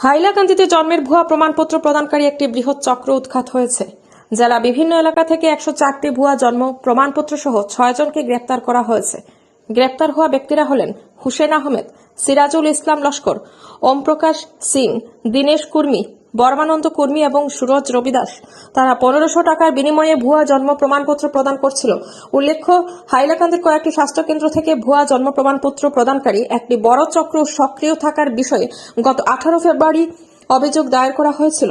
হাইলাকান্দিতে জন্মের ভুয়া প্রমাণপত্র প্রদানকারী একটি বৃহৎ চক্র উৎখাত হয়েছে। জেলা বিভিন্ন এলাকা থেকে একশো চারটি ভুয়া জন্ম প্রমাণপত্র সহ ছয়জনকে গ্রেপ্তার করা হয়েছে। গ্রেপ্তার হওয়া ব্যক্তিরা হলেন হুসেন আহমেদ, সিরাজুল ইসলাম লস্কর, ওমপ্রকাশ সিং, দীনেশ কুর্মী বর্মানন্দ কর্মী এবং সুরজ রবিদাস। তারা পনেরোশো টাকার বিনিময়ে ভুয়া জন্ম প্রমাণপত্র প্রদান করছিল। উল্লেখ্য, হাইলাকান্দির কয়েকটি স্বাস্থ্যকেন্দ্র থেকে ভুয়া জন্ম প্রমাণপত্র প্রদানকারী একটি বড় চক্র সক্রিয় থাকার বিষয়ে গত আঠারো ফেব্রুয়ারি অভিযোগ দায়ের করা হয়েছিল।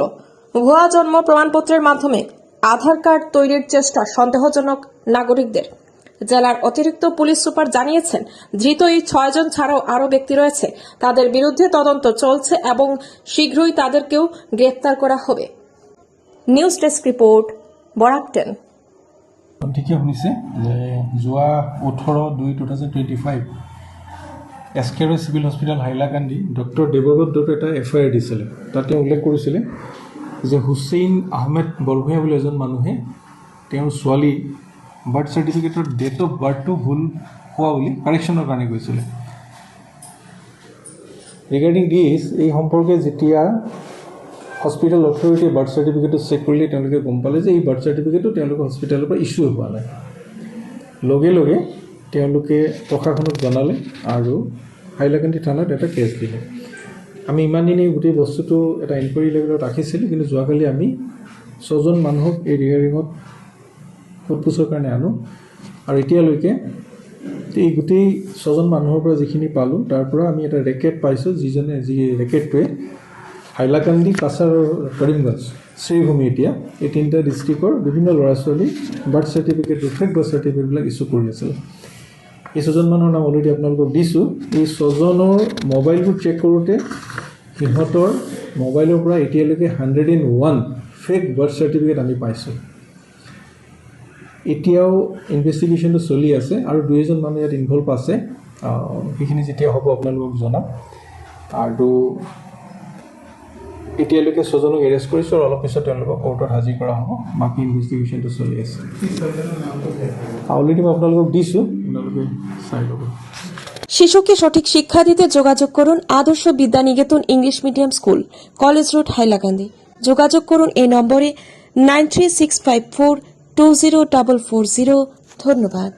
ভুয়া জন্ম প্রমাণপত্রের মাধ্যমে আধার কার্ড তৈরির চেষ্টা সন্দেহজনক নাগরিকদের। জেলার অতিরিক্ত পুলিশ সুপার জানিয়েছেন, ধৃত এই ছয়জন ছাড়াও আরও ব্যক্তি রয়েছে। তাদের বিরুদ্ধে তদন্ত চলছে এবং শীঘ্রই তাদেরকেও গ্রেপ্তার করা হবে। News desk report, Barak ten. ঠিকে শুনিছে। যে যোৱা ওঠৰ দুই two thousand twenty five S civil hospital Hailakandi doctor Debabrata Dutta এটা এফ আই আৰ দিছিলে। তাত তেওঁ উল্লেখ কৰিছিলে যে হুছেইন আহমেদ বৰভূঞা বুলি এজন মানুহে তেওঁৰ ছোৱালী বাৰ্থ চাৰ্টিফিকেটৰ ডেট অফ বাৰ্থটো ভুল হোৱা বুলি কাৰেকশ্যনৰ কাৰণে গৈছিলে ৰিগাৰ্ডিং দিছ এই সম্পৰ্কে যেতিয়া হস্পিটেল অথৰিটিয়ে বাৰ্থ চাৰ্টিফিকেটটো চেক কৰিলে তেওঁলোকে গম পালে যে এই বাৰ্থ চাৰ্টিফিকেটটো তেওঁলোকৰ হস্পিটেলৰ পৰা ইছ্যু হোৱা নাই। লগে লগে তেওঁলোকে প্ৰশাসনক জনালে আৰু হাইলাকান্দি থানাত এটা কেছ দিলে। আমি ইমান দিনে গোটেই বস্তুটো এটা ইনকুৱাৰী লেভেলত ৰাখিছিলোঁ কিন্তু যোৱাকালি আমি ছজন মানুহক এই সোধপোছৰ কাৰণে আনো। আৰু এতিয়ালৈকে এই গোটেই ছজন মানুহৰ পৰা যিখিনি পালোঁ তাৰ পৰা আমি এটা ৰেকেট পাইছোঁ যিজনে যি ৰেকেটটোৱে হাইলাকান্দি কাছাৰ কৰিমগঞ্জ শ্ৰীভূমি এতিয়া। এই তিনিটা ডিষ্ট্ৰিক্টৰ বিভিন্ন ল'ৰা ছোৱালী বাৰ্থ চাৰ্টিফিকেট ফেক বাৰ্থ চাৰ্টিফিকেটবিলাক ইছ্যু কৰি আছিল এই ছজন মানুহৰ নাম অলৰেডি আপোনালোকক দিছোঁ। এই ছজনৰ মোবাইলবোৰ চেক কৰোঁতে সিহঁতৰ মোবাইলৰ পৰা এতিয়ালৈকে hundred and one fake birth certificate আমি পাইছোঁ। এতিয়াও ইনভেষ্টিগেশ্যনটো চলি আছে আৰু দুই এজন মানুহ ইয়াত ইনভল্ভ আছে। সেইখিনি যেতিয়া হ'ব আপোনালোকক জনাম। আৰু এতিয়ালৈকে ছজনক এৰেষ্ট কৰিছোঁ আৰু অলপ পিছত তেওঁলোকক কোৰ্টত হাজিৰ কৰা হ'ব। বাকী ইনভেষ্টিগেশ্যনটো চলি আছে। অলৰেডি মই আপোনালোকক দিছোঁ। আপোনালোকে চাই ল'ব। শিশুকে সঠিক শিক্ষা দিতে যোগাযোগ করুন Adarsha Vidyaniketan English medium school, college road Hailakandi. যোগাযোগ করুন এই নম্বরে nine three six five four two zero double four zero ধন্যবাদ।